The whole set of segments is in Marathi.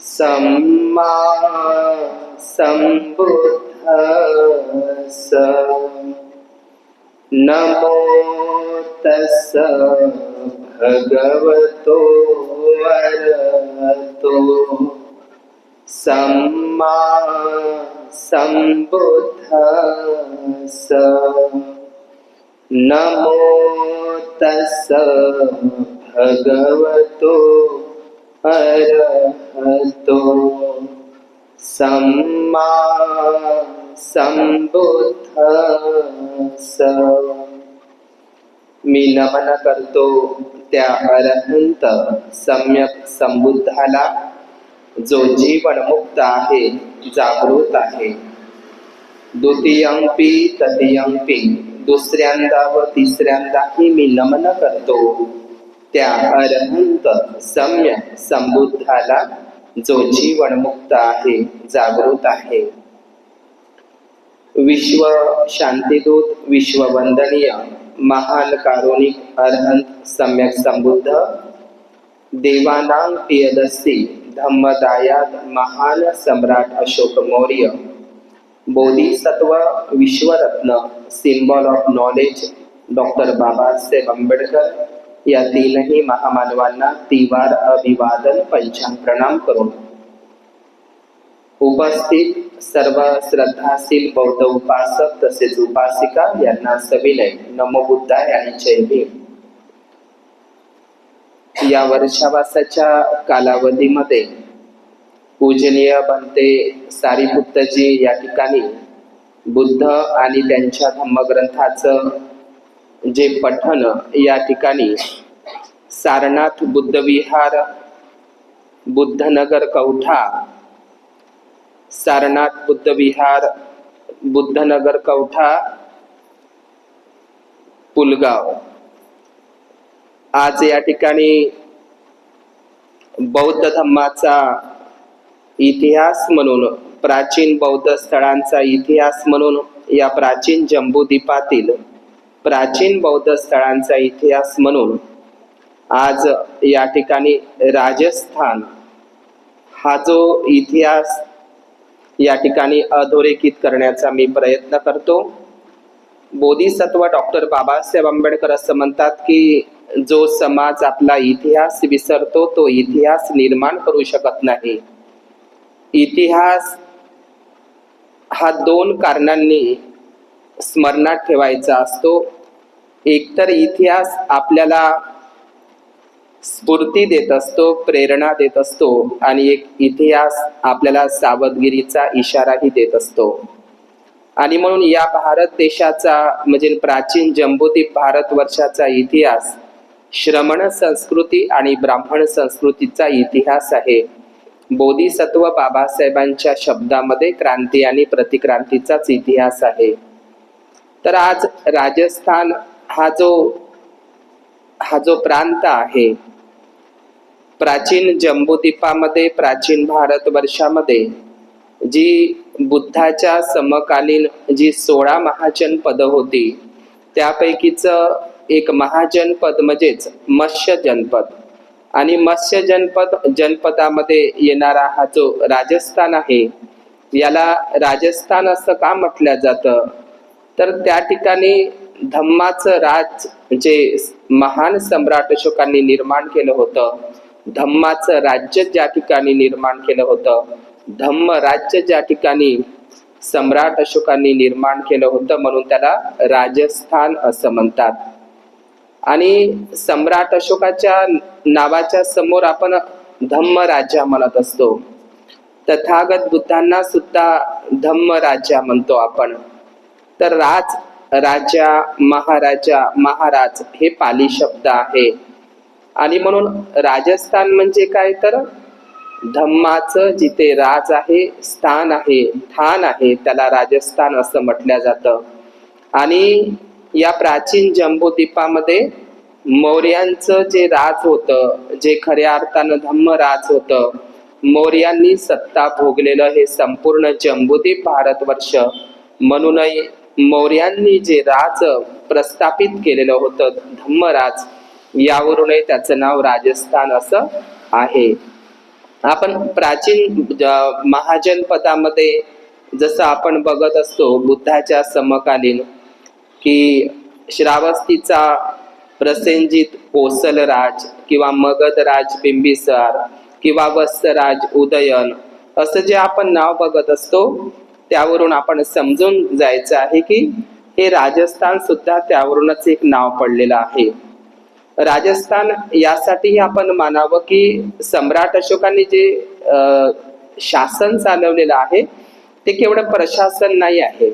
सम्मा सम्बुद्धस्स नमो तस् भगवतो वरतो। सम्मा सम्बुद्धस्स नमो तस् भगवतो अरहतो सम्मा सम्बुद्धस्स मी नमन करतो त्या अरहंत सम्यक संबुद्धाला जो जीवनमुक्त आहे जागृत आहे। द्वितीयंपी तृतीयंपी दुसऱ्यांदा व तिसऱ्यांदाही मी नमन करतो त्या अरहंत सम्य संबुद्धाला जो जीवनमुक्त आहे जागृत आहे. विश्व शांतिदूत विश्ववंदनीय महान कारुणिक अरहंत सम्यक संबुद्ध देवानां प्रियदस्ती धम्मदायात महान सम्राट Ashok Maurya Bodhisattva विश्वरत्न symbol of knowledge doctor Babasaheb Ambedkar या तीनही महामानवांना तिवार अभिवादन पंचांग प्रणाम करून. उपस्थित सर्व श्रद्धाशील बौद्ध उपासक तसेच उपासिका यांना सविनय नमो बुद्धाय आणि जय भीम. या वर्षावासाच्या कालावधीमध्ये पूजनीय बनते सारीपुत्तजी या ठिकाणी बुद्ध आणि त्यांच्या धम्मग्रंथाचं जे पठण या ठिकाणी सारनाथ बुद्धविहार बुद्धनगर कौठा सारनाथ बुद्धविहार बुद्धनगर कौठा पुलगाव. आज या ठिकाणी बौद्ध धम्माचा इतिहास म्हणून प्राचीन बौद्ध स्थळांचा इतिहास म्हणून या प्राचीन जम्बूद्वीपातील प्राचीन बौद्ध स्थळांचा इतिहास म्हणून आज या ठिकाणी राजस्थान हा जो इतिहास या ठिकाणी अधोरेखित करण्याचा मी प्रयत्न करतो. बोधिसत्व डॉक्टर बाबासाहेब आंबेडकर असं म्हणतात की जो समाज आपला इतिहास विसरतो तो इतिहास निर्माण करू शकत नाही. इतिहास हा दोन कारणांनी स्मरणात ठेवायचा असतो. एकतर इतिहास आपल्याला स्फूर्ती देत असतो प्रेरणा देत असतो आणि एक इतिहास आपल्याला सावधगिरीचा इशाराही देत असतो. आणि म्हणून या भारत देशाचा म्हणजे प्राचीन जम्बूद्वीप भारतवर्षाचा इतिहास श्रमण संस्कृती आणि ब्राह्मण संस्कृतीचा इतिहास आहे. बोधिसत्व बाबासाहेबांच्या शब्दामध्ये क्रांती आणि प्रतिक्रांतीचाच इतिहास आहे. तर आज राजस्थान हा जो हा जो प्रांत आहे प्राचीन जम्बूद्वीपामध्ये प्राचीन भारतवर्षामध्ये जी बुद्धाच्या समकालीन जी सोळा महाजन पद होती त्यापैकीच एक महाजन पद म्हणजेच मत्स्य जनपद. आणि मत्स्य जनपद जनपदामध्ये येणारा हा जो राजस्थान आहे याला राजस्थान असं का म्हटलं जातं? तर त्या ठिकाणी धम्माचं राज जे महान सम्राट अशोकांनी निर्माण केलं होतं. धम्माचं राज्य ज्या ठिकाणी निर्माण केलं होतं धम्म राज्य ज्या ठिकाणी सम्राट अशोकांनी निर्माण केलं होतं म्हणून त्याला राजस्थान असं म्हणतात. आणि सम्राट अशोकाच्या नावाच्या समोर आपण धम्म राजा म्हणत असतो. तथागत बुद्धांना सुद्धा धम्म राजा म्हणतो आपण. तर राज राजा महाराजा महाराज हे पाली शब्द आहे. आणि म्हणून राजस्थान म्हणजे काय तर? धम्माचं जिथे राज आहे स्थान आहे ठाण आहे त्याला राजस्थान असं म्हटलं जातं. आणि या प्राचीन जम्बूद्वीपामध्ये मौर्यांचं जे राज होतं जे खऱ्या अर्थानं धम्म राज होतं मौर्यांनी सत्ता भोगलेलं हे संपूर्ण जम्बूद्वीप भारतवर्ष. म्हणूनही मौर्यांनी जे राज प्रस्थापित केलेलं होतं धम्मराज यावरूनही त्याचं नाव राजस्थान असं आहे. आपण प्राचीन महाजनपदामध्ये महाजन पदामध्ये जसं आपण बघत असतो बुद्धाच्या समकालीन की श्रावस्तीचा प्रसेनजित कोसलराज किंवा मगधराज बिंबिसार किंवा वत्सराज उदयन असं जे आपण नाव बघत असतो त्यावरून आपण समजून जायचं आहे की हे राजस्थान सुद्धा त्यावरूनच एक नाव पडलेलं आहे. राजस्थान यासाठी आपण मानावं की सम्राट अशोकांनी जे शासन चालवलेलं आहे ते केवळ प्रशासन नाही आहे.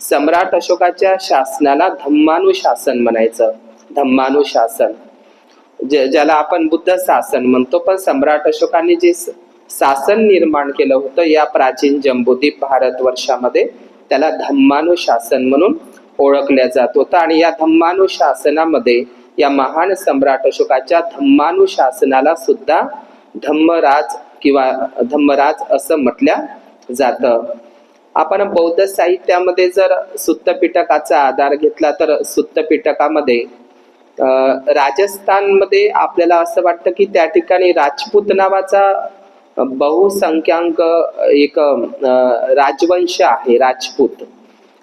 सम्राट अशोकाच्या शासनाला धम्मानुशासन म्हणायचं. धम्मानुशासन ज्याला आपण बुद्ध शासन म्हणतो पण सम्राट अशोकांनी जे शासन निर्माण केलं होतं या प्राचीन जम्बूद्वीप भारतवर्षामध्ये त्याला धम्मानुशासन म्हणून ओळखल्या जात होतं आणि या धम्मानुशासनामध्ये या महान सम्राट अशोकाच्या धम्मानुशासनाला सुद्धा धम्मराज किंवा धम्मराज असं म्हटल्या जातं. आपण बौद्ध साहित्यामध्ये जर सुत्तपिटकाचा आधार घेतला तर सुत्तपिटकामध्ये राजस्थानमध्ये आपल्याला असं वाटतं की त्या ठिकाणी राजपूत नावाचा बहुसंख्यांक एक राजवंश आहे राजपूत.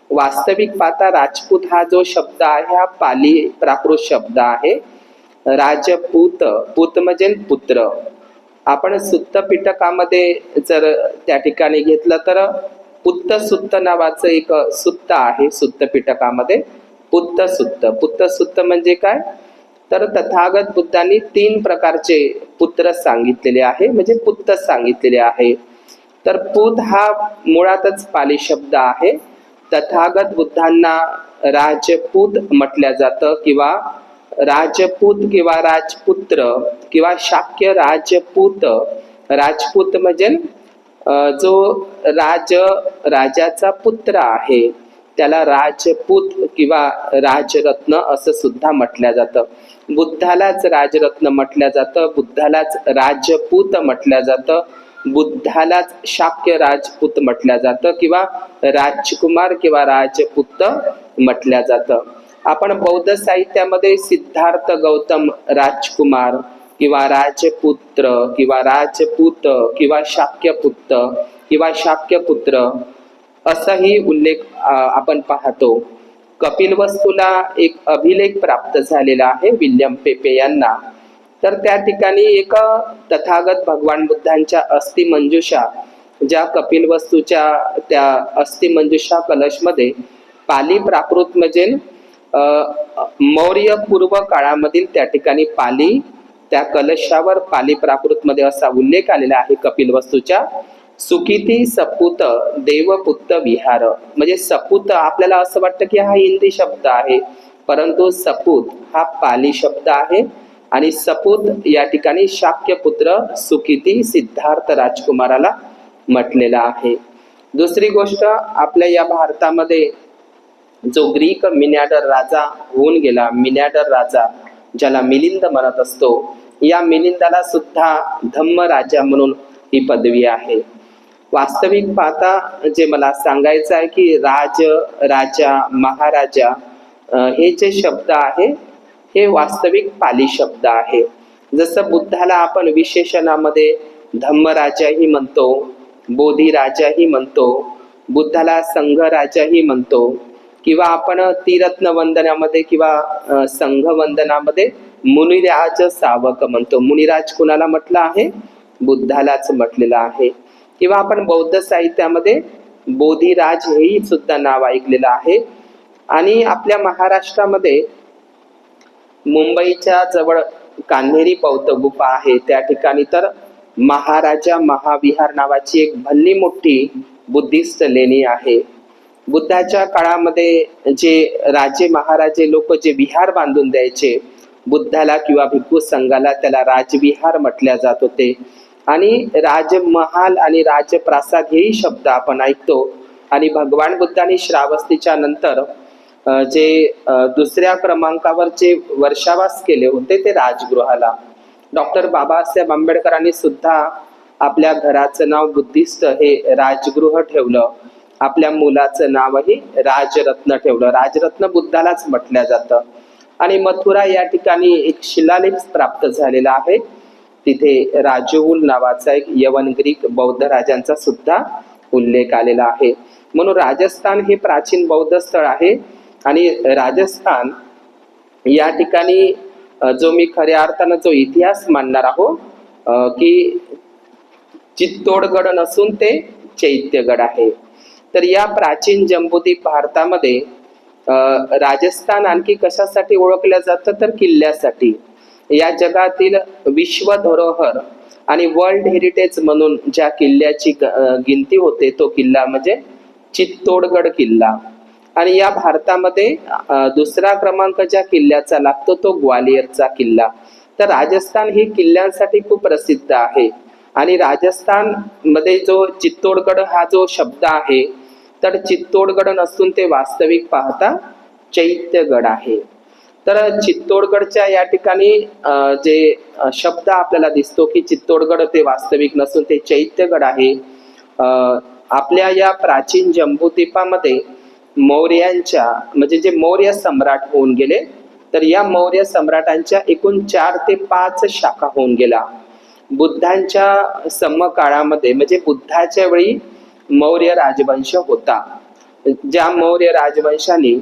वास्तविक पाहता राजपूत हा जो शब्द आहे हा पाली प्राकृत शब्द आहे. राजपूत पूत म्हणजे पुत्र. आपण सुत्त पिटकामध्ये जर त्या ठिकाणी घेतलं तर पुत्त सुत्त नावाचं एक सुत्त आहे सुत्त पिटकामध्ये पुत्त सुत्त पुत्त सुत्त म्हणजे काय? तर तथागत बुद्धांनी तीन प्रकारचे पुत्र सांगितलेले आहे म्हणजे पुत्त सांगितलेले आहे. तर पुत हा मुळातच पाली शब्द आहे. तथागत बुद्धांना राजपूत म्हटल्या जातं किंवा राजपूत किंवा राजपुत्र किंवा शाक्य राजपूत. राजपूत म्हणजे जो राज राजाचा पुत्र आहे त्याला राजपूत किंवा राजरत्न असं सुद्धा म्हटलं जातं. बुद्धालाच राजरत्न म्हटलं जातं बुद्धालाच राजपूत म्हटलं जातं बुद्धालाच शाक्य राजपूत म्हटलं जातं किंवा राजकुमार किंवा राजपुत म्हटलं जातं. आपण बौद्ध साहित्यामध्ये सिद्धार्थ गौतम राजकुमार किंवा राजपुत्र किंवा राजपूत किंवा शाक्यपुत्र किंवा शाक्यपुत्र असाही उल्लेख आपण पाहतो. कपिलवस्तूला एक अभिलेख प्राप्त झालेला आहे विल्यम पेपे यांना. तर त्या ठिकाणी एक तथागत भगवान बुद्धांच्या अस्थिमंजुषा ज्या कपिलवस्तूच्या त्या अस्थिमंजुषा कलशमध्ये पाली प्राकृत म्हणजे मौर्य पूर्व काळामधील त्या ठिकाणी पाली त्या कलशावर पाली प्राकृत मध्ये असा उल्लेख आलेला आहे कपिलवस्तूच्या सुकिती सपूत देवपुत्त विहार. म्हणजे सपूत आपल्याला असं वाटतं की हा हिंदी शब्द आहे परंतु सपूत हा पाली शब्द आहे आणि सपूत या ठिकाणी शाक्यपुत्र सुकिती सिद्धार्थ राजकुमाराला म्हटलेला आहे. दुसरी गोष्ट आपल्या या भारतामध्ये जो ग्रीक मिन्याडर राजा होऊन गेला मिनॅडर राजा ज्याला मिलिंद म्हणत असतो या मिलिंदाला सुद्धा धम्म राजा म्हणून ही पदवी आहे. वास्तविक पाहता जे मला सांगायचं आहे की राज राजा महाराजा हे जे शब्द आहे हे वास्तविक पाली शब्द आहे. जसं बुद्धाला आपण विशेषणामध्ये धम्मराजाही म्हणतो बोधिराजाही म्हणतो बुद्धाला संघराजाही म्हणतो किंवा आपण तीरत्न वंदनामध्ये किंवा संघ वंदनामध्ये मुनिराज सावक म्हणतो. मुनिराज कुणाला म्हटलं आहे? बुद्धालाच म्हटलेलं आहे. किंवा आपण बौद्ध साहित्यामध्ये बोधिराज हेही सुद्धा नाव ऐकलेलं आहे. आणि आपल्या महाराष्ट्रामध्ये मुंबईच्या जवळ कान्हेरी बौद्ध गुफा आहे. त्या ठिकाणी तर महाराजा महाविहार नावाची एक भल्ली मोठी बुद्धिस्ट लेणी आहे. बुद्धाच्या काळामध्ये जे राजे महाराजे लोक जे विहार बांधून द्यायचे बुद्धाला किंवा भिक्खू संघाला त्याला राजविहार म्हटल्या जात होते. आणि राजमहाल आणि राजप्रासाद हेही शब्द आपण ऐकतो. आणि भगवान बुद्धांनी श्रावस्तीच्या नंतर जे दुसऱ्या क्रमांकावर जे वर्षावास केले होते ते राजगृहाला. डॉक्टर बाबासाहेब आंबेडकरांनी सुद्धा आपल्या घराचं नाव बुद्धिस्ट हे राजगृह ठेवलं. आपल्या मुलाचं नावही राजरत्न ठेवलं. राजरत्न बुद्धालाच म्हटलं जातं. आणि मथुरा या ठिकाणी एक शिलालेख प्राप्त झालेला आहे. तिथे राजहुल नावाचा एक यवन ग्रीक बौद्ध राजांचा सुद्धा उल्लेख आलेला आहे. म्हणून राजस्थान हे प्राचीन बौद्ध स्थळ आहे आणि राजस्थान या ठिकाणी जो मी खऱ्या अर्थानं जो इतिहास मानणार आहो की चित्तोडगड नसून ते चैत्यगड आहे. तर या प्राचीन जम्बूद्वीप भारतामध्ये राजस्थान आणखी कशासाठी ओळखलं जातं? तर किल्ल्यासाठी. या जगातील विश्व धरोहर आणि वर्ल्ड हेरिटेज म्हणून ज्या किल्ल्याची ग- गिनती होते तो किल्ला म्हणजे चित्तोडगड किल्ला. आणि या भारतामध्ये दुसरा क्रमांक ज्या किल्ल्याचा लागतो तो ग्वालियरचा किल्ला. तर राजस्थान ही किल्ल्यांसाठी खूप प्रसिद्ध आहे. आणि राजस्थानमध्ये जो चित्तोडगड हा जो शब्द आहे तर चित्तोडगड नसून ते वास्तविक पाहता चैत्यगड आहे. तर चित्तोडगडच्या या ठिकाणी जे शब्द आपल्याला दिसतो की चित्तोडगड ते वास्तविक नसून ते चैत्यगड आहे. आपल्या या प्राचीन जम्बूद्वीपामध्ये मौर्यांच्या म्हणजे जे मौर्य सम्राट होऊन गेले तर या मौर्य सम्राटांच्या एकूण चार ते पाच शाखा होऊन गेल्या. बुद्धांच्या समकाळामध्ये म्हणजे बुद्धाच्या वेळी मौर्य राजवंश होता. ज्या मौर्य राजवंशाने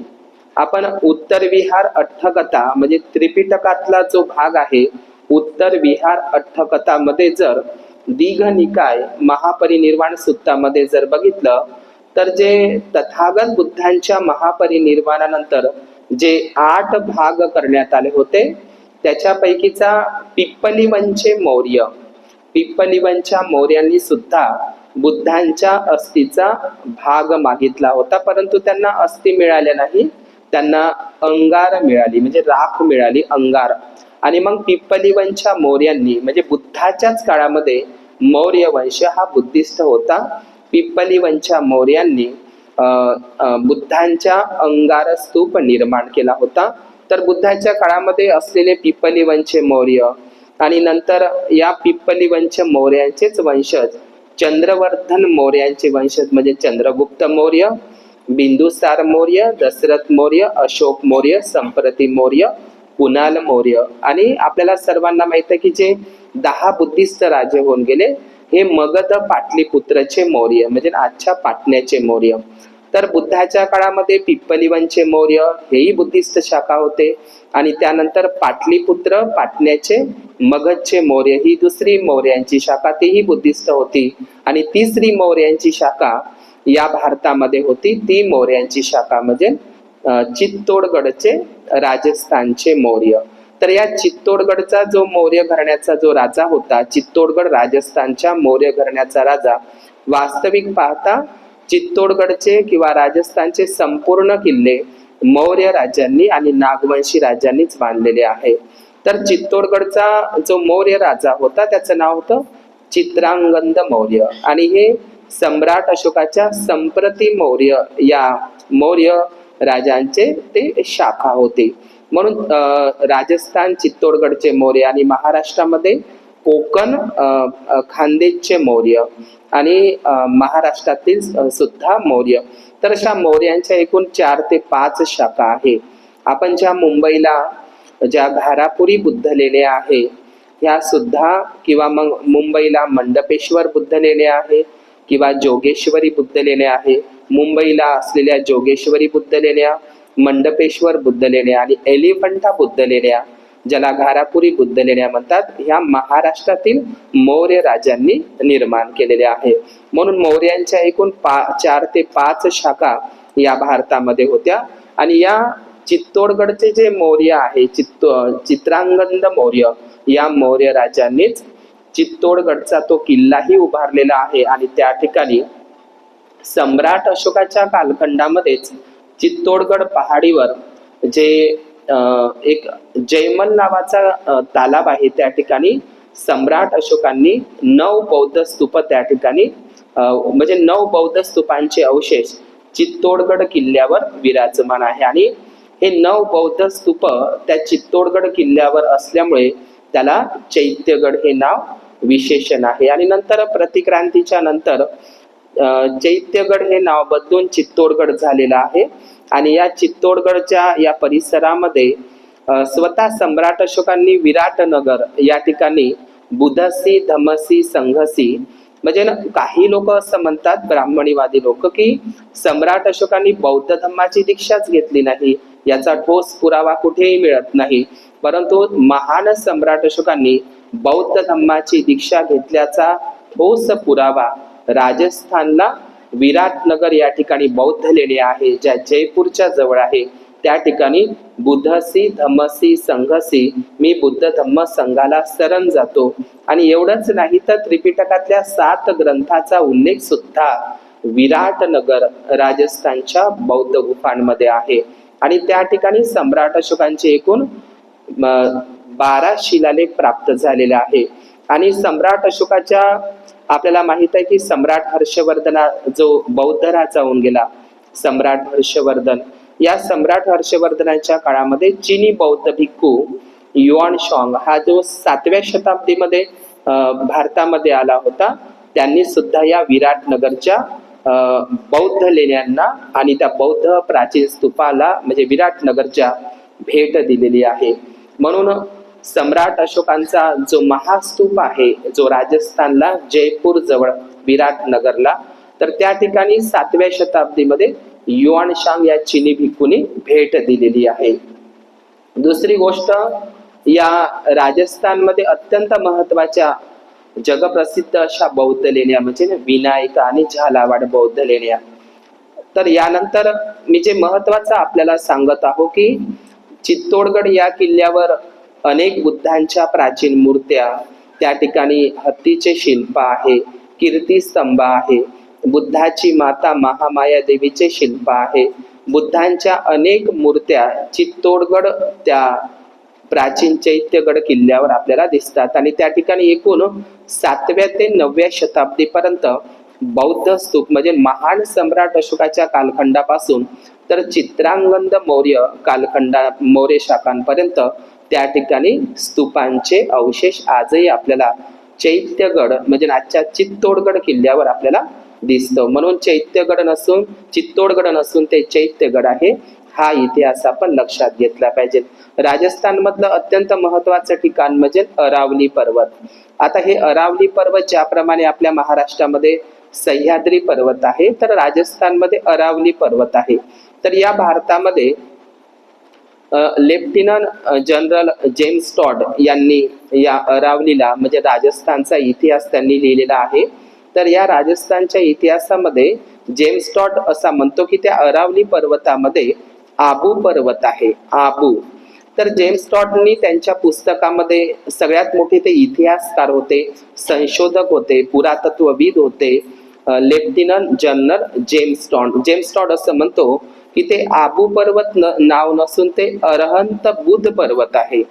आपण उत्तर विहार अठ्ठकथा म्हणजे त्रिपिटकातला जो भाग आहे उत्तर विहार अठ्ठकथामध्ये जर दीघ निकाय महापरिनिर्वाण सुत्तामध्ये जर बघितलं तर जे तथागत बुद्धांच्या महापरिनिर्वाणानंतर जे आठ भाग करण्यात आले होते त्याच्यापैकीचा पिप्पलिवनचे मौर्य. पिप्पलिवनच्या मौर्यांनी सुद्धा बुद्धांच्या अस्थीचा भाग मागितला होता परंतु त्यांना अस्थी मिळाल्या नाही. त्यांना अंगार मिळाली म्हणजे राख मिळाली अंगार. आणि मग पिप्पलीवंच्या मौर्यांनी म्हणजे बुद्धाच्याच काळामध्ये मौर्य वंश हा बुद्धिस्ट होता. पिप्पलीवंच्या मौर्यांनी बुद्धांच्या अंगार स्तूप निर्माण केला होता. तर बुद्धाच्या काळामध्ये असलेले पिप्पलीवंचे मौर्य आणि नंतर या पिप्पलीवंश मौर्यांचेच वंशज चंद्रवर्धन मौर्यांचे वंशज म्हणजे चंद्रगुप्त मौर्य बिंदुसार मौर्य दशरथ मौर्य अशोक मौर्य संप्रती मौर्य कुणाल मौर्य आणि आपल्याला सर्वांना माहीत आहे की जे दहा बुद्धिस्ट राजे होऊन गेले हे मगध पाटलीपुत्रचे मौर्य म्हणजे आजच्या पाटण्याचे मौर्य. तर बुद्धाच्या काळामध्ये पिप्पलिवनचे मौर्य हेही बुद्धिस्ट शाखा होते. आणि त्यानंतर पाटलीपुत्र पाटण्याचे मगधचे मौर्य ही दुसरी मौर्यांची शाखा तीही बुद्धिस्ट होती. आणि तिसरी मौर्यांची शाखा या भारतामध्ये होती. ती मौर्यांची शाखा म्हणजे चित्तोडगडचे राजस्थानचे मौर्य. तर या चित्तोडगडचा जो मौर्य घराण्याचा जो राजा होता चित्तोडगड राजस्थानच्या मौर्य घराण्याचा राजा वास्तविक पाहता चित्तोडगडचे किंवा राजस्थानचे संपूर्ण किल्ले मौर्य राजांनी आणि नागवंशी राजांनीच बांधलेले आहे. तर चित्तोडगडचा जो मौर्य राजा होता त्याचं नाव होतं चित्रांगंद मौर्य. आणि हे सम्राट अशोकाच्या संप्रती मौर्य या मौर्य राजांचे ते शाखा होते. म्हणून राजस्थान चित्तोडगडचे मौर्य आणि महाराष्ट्रामध्ये कोकण खानदेशचे मौर्य आणि महाराष्ट्रातील सुद्धा मौर्य. तर अशा मौर्यांच्या एकूण चार ते पाच शाखा आहे. आपण ज्या मुंबईला ज्या घारापुरी बुद्ध लेणे आहे ह्या सुद्धा किंवा मग मुंबईला मंडपेश्वर बुद्ध लेणे आहे किंवा जोगेश्वरी बुद्ध लेण्या आहे. मुंबईला असलेल्या जोगेश्वरी बुद्ध लेण्या मंडपेश्वर बुद्ध लेण्या आणि एलिफंटा बुद्ध लेण्या ज्याला घारापुरी बुद्ध लेण्या म्हणतात ह्या महाराष्ट्रातील मौर्य राजांनी निर्माण केलेल्या आहे म्हणून मौर्यांच्या एकूण पा चार ते पाच शाखा या भारतामध्ये होत्या. आणि या चित्तोडगडचे जे मौर्य आहे चित्त चित्रांगंद मौर्य या मौर्य राजांनीच चित्तोडगडचा तो किल्लाही उभारलेला आहे आणि त्या ठिकाणी सम्राट अशोकाच्या कालखंडामध्येच चित्तोडगड पहाडीवर जे एक जयमल नावाचा तालाब आहे त्या ठिकाणी सम्राट अशोकांनी नऊ बौद्ध स्तूप त्या ठिकाणी म्हणजे नऊ बौद्ध स्तूपांचे अवशेष चित्तोडगड किल्ल्यावर विराजमान आहे. आणि हे नऊ बौद्ध स्तूप त्या चित्तोडगड किल्ल्यावर असल्यामुळे त्याला चैत्यगड हे नाव विशेषण आहे. आणि नंतर प्रतिक्रांतीच्या नंतर चैत्यगड हे नाव बदलून चित्तोडगड झालेलं आहे. आणि या चित्तोडगडच्या या परिसरामध्ये स्वतः सम्राट अशोकांनी विराटनगर या ठिकाणी बुधसी धमसी संघसी म्हणजे काही लोक असं म्हणतात ब्राह्मणीवादी लोक की सम्राट अशोकांनी बौद्ध धम्माची दीक्षाच घेतली नाही. याचा ठोस पुरावा कुठेही मिळत नाही. परंतु महान सम्राट अशोकांनी बौद्ध धम्माची दीक्षा घेतल्याचा ठोस पुरावा राजस्थानला विराटनगर या ठिकाणी बौद्ध लेणी आहे ज्या जयपूरच्या जवळ आहे. त्या ठिकाणी बुद्धसी धम्मसी संघसी मी बुद्ध धम्म संघाला शरण जातो. आणि एवढंच नाही तर त्रिपिटकातल्या सात ग्रंथाचा उल्लेख सुद्धा विराटनगर राजस्थानच्या बौद्ध गुफांमध्ये आहे. आणि त्या ठिकाणी सम्राट अशोकांचे एकूण बारा शिलालेख प्राप्त झालेला आहे. आणि सम्राट अशोकाच्या आपल्याला माहीत आहे की सम्राट हर्षवर्धना जो बौद्ध राजा होऊन गेला सम्राट हर्षवर्धन. या सम्राट हर्षवर्धनाच्या काळामध्ये चिनी बौद्ध भिक्खू युआन शॉंग हा जो सातव्या शताब्दीमध्ये भारतामध्ये आला होता त्यांनी सुद्धा या विराटनगरच्या बौद्ध लेण्यांना आणि त्या बौद्ध प्राचीन स्तूपाला म्हणजे विराटनगरच्या भेट दिलेली आहे. म्हणून सम्राट अशोकांचा जो महास्तूप आहे जो राजस्थानला जयपूर जवळ विराटनगरला तर त्या ठिकाणी सातव्या शताब्दीमध्ये युआन शांग या चिनी भिक्खूने भेट दिलेली आहे. दुसरी गोष्ट या राजस्थानमध्ये अत्यंत महत्त्वाच्या जगप्रसिद्ध अशा बौद्ध लेण्या म्हणजे विनायका आणि झालावाड बौद्ध लेण्या तर यानंतर मी जे महत्वाचं आपल्याला सांगत आहो की चित्तोडगड या किल्ल्यावर अनेक बुद्धांच्या प्राचीन मूर्त्या त्या ठिकाणी हत्तीचे शिल्प आहे कीर्ती स्तंभ आहे बुद्धाची माता महामाया देवीचे शिल्प आहे. बुद्धांच्या अनेक मूर्त्या चित्तोडगड त्या प्राचीन चैत्यगड किल्ल्यावर आपल्याला दिसतात. आणि त्या ठिकाणी एकूण सातव्या ते नवव्या शताब्दीपर्यंत बौद्ध स्तूप म्हणजे महान सम्राट अशोकाच्या कालखंडापासून तर चित्रांगंद मौर्य कालखंडा मौर्य शाखांपर्यंत त्या ठिकाणी स्तूपांचे अवशेष आजही आपल्याला चैत्यगड म्हणजे आजच्या चित्तोडगड किल्ल्यावर आपल्याला दिसतो. म्हणून चैत्यगड नसून चित्तोडगड नसून ते चैत्यगड आहे हा इतिहास आपण लक्षात घेतला पाहिजे. राजस्थान मधलं अत्यंत महत्वाचं ठिकाण म्हणजे अरावली पर्वत. आता हे अरावली पर्वत ज्याप्रमाणे आपल्या महाराष्ट्रामध्ये सह्याद्री पर्वत आहे तर राजस्थानमध्ये अरावली पर्वत आहे. तर या भारतामध्ये लेफ्टनंट जनरल जेम्स टॉड यांनी या अरावलीला म्हणजे राजस्थानचा इतिहास त्यांनी लिहिलेला आहे. तर या राजस्थानच्या इतिहासामध्ये जेम्स टॉड असा म्हणतो की त्या अरावली पर्वतामध्ये आबू पर्वत आहे आबू. तर जेम्स टॉडनी त्यांच्या पुस्तकामध्ये सगळ्यात मोठे ते इतिहासकार होते संशोधक होते पुरातत्वविद होते lieutenant general James Tod James Tod असं म्हणतो की ते आबू पर्वत न, नाव नसून ते अरहंत बुध पर्वत आहे.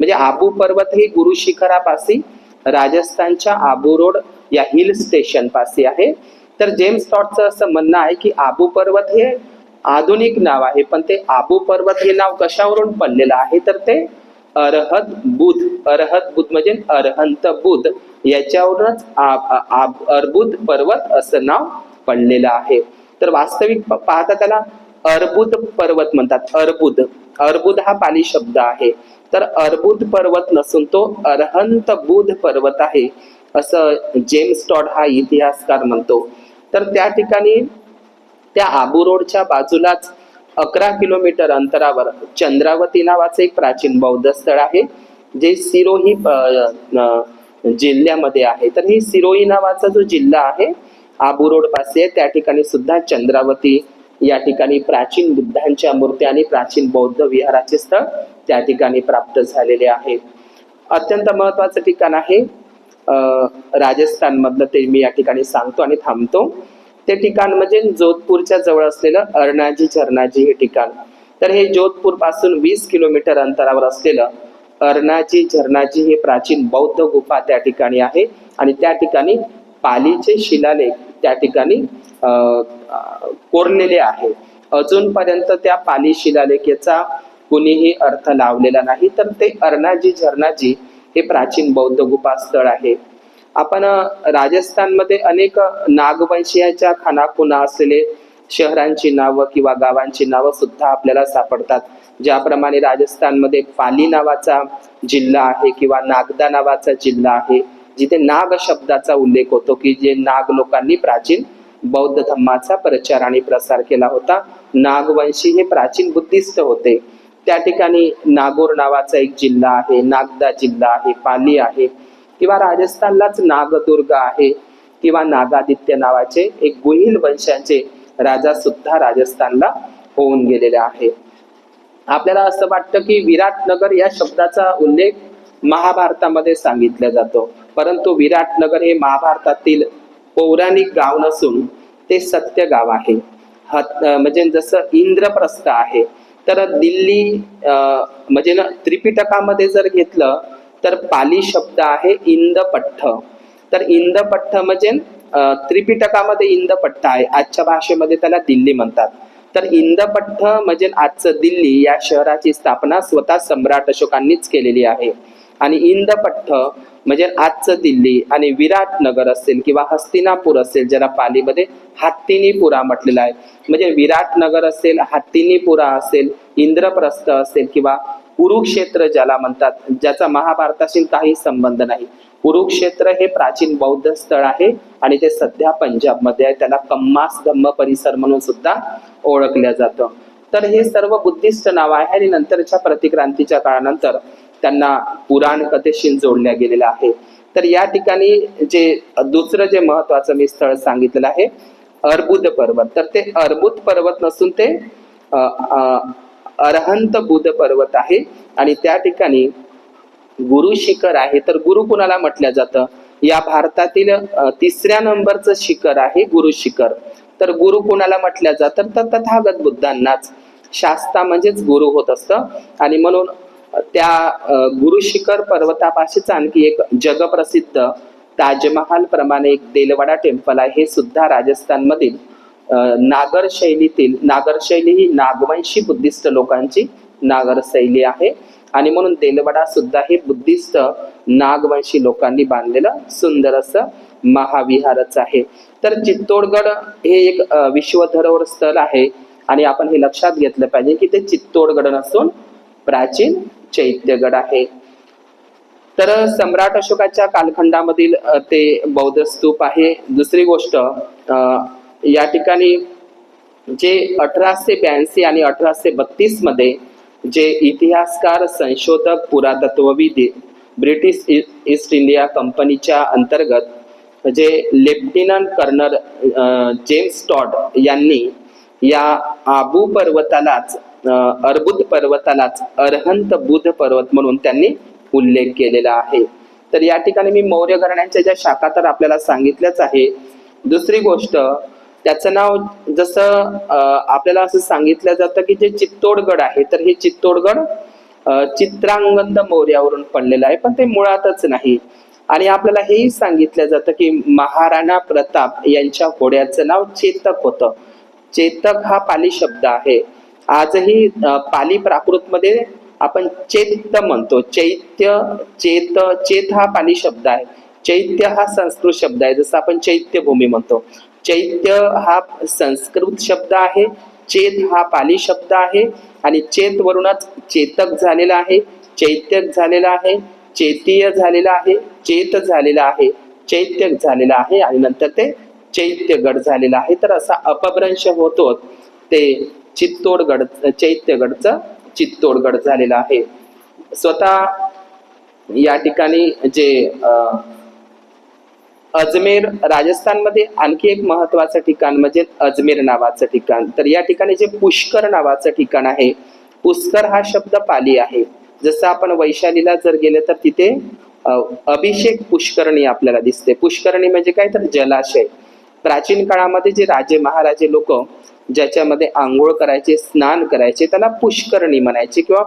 म्हणजे आबू पर्वत हे गुरु शिखरापाशी राजस्थानच्या आबू रोड या हिल स्टेशन पाशी आहे. तर जेम्स टॉडचं असं म्हणणं आहे की आबू पर्वत हे आधुनिक नाव आहे पण ते आबू पर्वत हे नाव कशावरून पडलेलं आहे? तर ते अरहत बुध अरहत बुध म्हणजे अरहंत बुध याच्यावरूनच अर्बुद पर्वत असं नाव पडलेलं आहे. तर वास्तविक पाहता त्याला अर्बुद पर्वत म्हणतात. अर्बुद. अर्बुद हा पाली शब्द आहे. तर अर्बुद पर्वत नसून तो अरहंत बुध पर्वत आहे असं जेम्स टॉड हा इतिहासकार म्हणतो. तर त्या ठिकाणी त्या आबू रोडच्या बाजूलाच अकरा किलोमीटर अंतरावर चंद्रावती नावाचं एक प्राचीन बौद्ध स्थळ आहे जे सिरोही जिल्ह्यामध्ये आहे. तर ही सिरोही नावाचा जो जिल्हा आहे आबू रोड पासे आहे, त्या ठिकाणी सुद्धा चंद्रावती या ठिकाणी प्राचीन बुद्धांच्या मूर्त्या आणि प्राचीन बौद्ध विहाराचे स्थळ त्या ठिकाणी प्राप्त झालेले आहे. अत्यंत महत्वाचं ठिकाण आहे. राजस्थान मधलं ते मी या ठिकाणी सांगतो आणि थांबतो. ते ठिकाण म्हणजे जोधपूरच्या जवळ असलेलं अर्णाजी झरणाजी हे ठिकाण. तर हे जोधपूरपासून वीस किलोमीटर अंतरावर असलेलं अर्णाजी झरणाजी हे प्राचीन बौद्ध गुफा त्या ठिकाणी आहे आणि त्या ठिकाणी पालीचे शिलालेख त्या ठिकाणी कोरलेले आहे. अजूनपर्यंत त्या पाली शिलालेखाचा कुणीही अर्थ लावलेला नाही. तर ते अर्णाजी झरणाजी हे प्राचीन बौद्ध गुफा स्थळ आहे. आपण राजस्थानमध्ये अनेक नागवंशीयाच्या खानाखुना असलेले शहरांची नावं किंवा गावांची नावं सुद्धा आपल्याला सापडतात. ज्याप्रमाणे राजस्थानमध्ये पाली नावाचा जिल्हा आहे किंवा नागदा नावाचा जिल्हा आहे जिथे नाग शब्दाचा उल्लेख होतो की जे नाग लोकांनी प्राचीन बौद्ध धर्माचा प्रचार आणि प्रसार केला होता. नागवंशी हे प्राचीन बुद्धिस्ट होते. त्या ठिकाणी नागोर नावाचा एक जिल्हा आहे नागदा जिल्हा आहे पाली आहे किंवा राजस्थानलाच नागदुर्ग आहे किंवा नागादित्य नावाचे एक गुहिल वंशाचे राजा सुद्धा राजस्थानला होऊन गेलेले आहे. आपल्याला असं वाटतं की विराटनगर या शब्दाचा उल्लेख महाभारतामध्ये सांगितला जातो. परंतु विराटनगर हे महाभारतातील पौराणिक गाव नसून ते सत्य गाव आहे. हत- म्हणजे जसं इंद्रप्रस्थ आहे तर दिल्ली म्हणजे ना त्रिपिटकामध्ये जर घेतलं तर पाली शब्द आहे इंदपठ्ठ तर इंदपठ्ठ म्हणजे त्रिपिटकामध्ये इंदपठ्ठ आहे. आजच्या भाषेमध्ये त्याला दिल्ली म्हणतात. तर इंदपठ्ठ म्हणजे आजचं दिल्ली या शहराची स्थापना स्वतः सम्राट अशोकांनीच केलेली आहे. आणि इंदपठ्ठ म्हणजे आजचं दिल्ली आणि विराटनगर असेल किंवा हस्तिनापूर असेल ज्याला पालीमध्ये हत्तिनीपुरा म्हटलेला आहे. म्हणजे विराटनगर असेल हत्तिनीपुरा असेल इंद्रप्रस्थ असेल किंवा कुरुक्षेत्र ज्याला म्हणतात ज्याचा महाभारताशी काही संबंध नाही. कुरुक्षेत्र हे प्राचीन बौद्ध स्थळ आहे आणि ते सध्या पंजाबमध्ये आहे. त्याला कम्मास धम्म परिसर म्हणून सुद्धा ओळखलं जातं. तर हे सर्व बुद्धिस्ट नाव आहे आणि नंतरच्या प्रतिक्रांतीच्या काळानंतर त्यांना पुराण कथेशी जोडल्या गेलेलं आहे तर या ठिकाणी जे दुसरं जे महत्वाचं मी स्थळ सांगितलेलं आहे अर्बुद पर्वत. तर ते अर्बुद पर्वत नसून ते अरहंत बुध पर्वत आहे. आणि त्या ठिकाणी गुरु शिखर आहे. तर गुरु कुणाला म्हटलं जातं? या भारतातील तिसऱ्या नंबरचं शिखर आहे गुरु शिखर. तर गुरु कुणाला म्हटलं जातं? तर तथागत बुद्धांनाच. शास्ता म्हणजेच गुरु होत असतं. आणि म्हणून त्या गुरुशिखर गुरु शिखर पर्वतापाशीच आणखी एक जगप्रसिद्ध ताजमहाल प्रमाणे एक देलवाडा टेम्पल आहे. हे सुद्धा राजस्थानमधील नागर शैलीतील नागर शैली ही नागवंशी बुद्धिस्ट लोकांची नागर शैली आहे. आणि म्हणून देलवाडा सुद्धा हे बुद्धिस्ट नागवंशी लोकांनी बांधलेलं सुंदर असं महाविहारच आहे. तर चित्तोडगड हे एक विश्व धरोहर स्थळ आहे. आणि आपण हे लक्षात घेतलं पाहिजे की ते चित्तोडगड नसून प्राचीन चैत्यगड आहे. तर सम्राट अशोकाच्या कालखंडामधील ते बौद्ध स्तूप आहे. दुसरी गोष्ट या ठिकाणी जे अठराशे ब्याऐंशी आणि अठराशे बत्तीसमध्ये जे इतिहासकार संशोधक पुरातत्वविद ब्रिटिश ईस्ट इंडिया कंपनीच्या अंतर्गत जे लेफ्टनंट कर्नल जेम्स टॉड यांनी या आबू पर्वतालाच अर्बुद पर्वतालाच अरहंत बुध पर्वत म्हणून त्यांनी उल्लेख केलेला आहे. तर या ठिकाणी मी मौर्य घराण्यांच्या ज्या शाखा तर आपल्याला सांगितल्याच आहे दुसरी गोष्ट त्याचं नाव जसं आपल्याला असं सांगितलं जातं की जे चित्तोडगड आहे तर हे चित्तोडगड चित्रांगद मौर्यावरून पडलेलं आहे पण ते मुळातच नाही. आणि आपल्याला हेही सांगितलं जातं की महाराणा प्रताप यांच्या घोड्याचं नाव चेतक होतं. चेतक हा पाली शब्द आहे. आजही पाली प्राकृतमध्ये आपण चैत्य म्हणतो. चैत्य चेत चेत हा पाली शब्द आहे. चैत्य हा संस्कृत शब्द आहे. जसं आपण चैत्यभूमी म्हणतो. चैत्य हा संस्कृत शब्द आहे. चेत हा पाली शब्द आहे. आणि चेत वरूनच चेतक झालेला आहे. चैत्यक झालेला आहे. चेतीय झालेला आहे. चेत झालेला आहे. चैत्यक झालेला आहे. आणि नंतर ते चैत्यगड झालेला आहे. तर असा अपभ्रंश होतो ते चित्तोडगड चैत्यगडचं चित्तोडगड झालेला आहे. स्वतः या ठिकाणी जे अजमेर राजस्थानमध्ये आणखी एक महत्वाचं ठिकाण म्हणजे अजमेर नावाचं ठिकाण. तर या ठिकाणी जे पुष्कर नावाचं ठिकाण आहे पुष्कर हा शब्द पाली आहे. जसं आपण वैशालीला जर गेले तर तिथे अभिषेक पुष्करणी आपल्याला दिसते. पुष्करणी म्हणजे काय? तर जलाशय. प्राचीन काळामध्ये जे राजे महाराजे लोक ज्याच्यामध्ये आंघोळ करायचे स्नान करायचे त्याला पुष्करणी म्हणायचे किंवा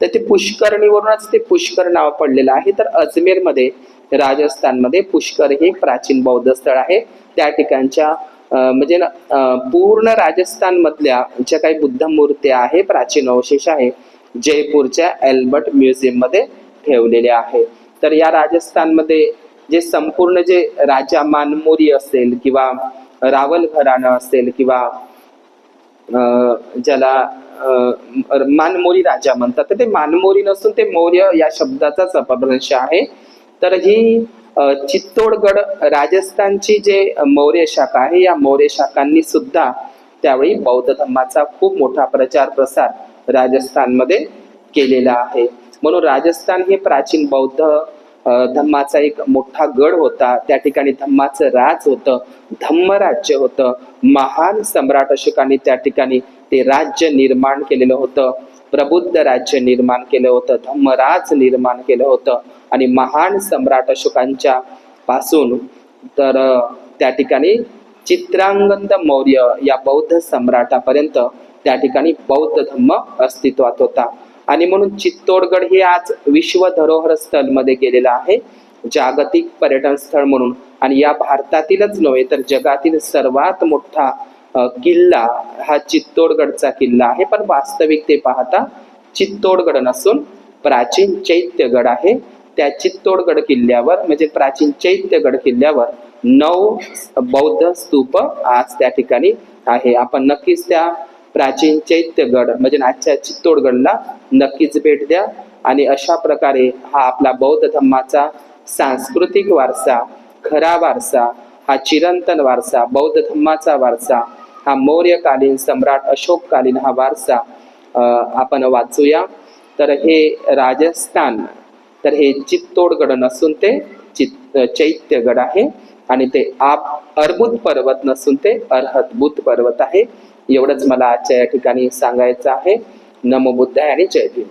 तर ते पुष्करणीवरूनच ते पुष्कर नाव पडलेलं आहे. तर अजमेरमध्ये राजस्थानमध्ये पुष्कर हे प्राचीन बौद्ध स्थळ आहे. त्या ठिकाणच्या म्हणजे पूर्ण राजस्थान मधल्या ज्या काही बुद्ध मूर्त्या आहे प्राचीन अवशेष आहे जयपूरच्या एल्बर्ट म्युझियममध्ये ठेवलेले आहे. तर या राजस्थानमध्ये जे संपूर्ण जे राजा मानमोरी असेल किंवा रावल घराणं असेल किंवा ज्याला मानमोरी राजा म्हणतात. तर ते मानमोरी नसून ते मौर्य या शब्दाचाच अपभ्रंश आहे. तर ही चित्तोडगड राजस्थानची जे मौर्य शाखा आहे या मौर्य शाखांनी सुद्धा त्यावेळी बौद्ध धर्माचा खूप मोठा प्रचार प्रसार राजस्थानमध्ये केलेला आहे. म्हणून राजस्थान हे प्राचीन बौद्ध धम्माचा एक मोठा गड होता. त्या ठिकाणी धम्माचं राज होतं. धम्मराज्य होतं. महान सम्राट अशोकांनी त्या ठिकाणी ते राज्य निर्माण केलेलं होतं. प्रबुद्ध राज्य निर्माण केलं होतं. धम्मराज निर्माण केलं होतं. आणि महान सम्राट अशोकांच्या पासून तर त्या ठिकाणी चित्रांगद मौर्य या बौद्ध सम्राटापर्यंत त्या ठिकाणी बौद्ध धम्म अस्तित्वात होता. आणि म्हणून चित्तोडगड हे आज विश्व धरोहर स्थळमध्ये गेलेलं आहे. जागतिक पर्यटन स्थळ म्हणून. आणि या भारतातीलच नव्हे तर जगातील सर्वात मोठा किल्ला हा चित्तोडगडचा किल्ला आहे. पण वास्तविक ते पाहता चित्तोडगड नसून प्राचीन चैत्यगड आहे. त्या चित्तोडगड किल्ल्यावर म्हणजे प्राचीन चैत्यगड किल्ल्यावर नऊ बौद्ध स्तूप आज त्या ठिकाणी आहे. आपण नक्कीच त्या प्राचीन चैत्यगड म्हणजे आजच्या चित्तोडगडला नक्कीच भेट द्या. आणि अशा प्रकारे हा आपला बौद्ध धम्माचा सांस्कृतिक वारसा खरा वारसा हा चिरंतन वारसा बौद्ध धम्माचा वारसा हा मौर्यकालीन सम्राट अशोककालीन हा वारसा आपण वाचूया. तर हे राजस्थान तर हे चित्तोडगड नसून ते चित चैत्यगड आहे. आणि ते आप अर्बुद पर्वत नसून ते अर्हतबुत पर्वत आहे. एवढंच मला आजच्या या ठिकाणी सांगायचं आहे. नमो बुद्धाय आणि जय भीम.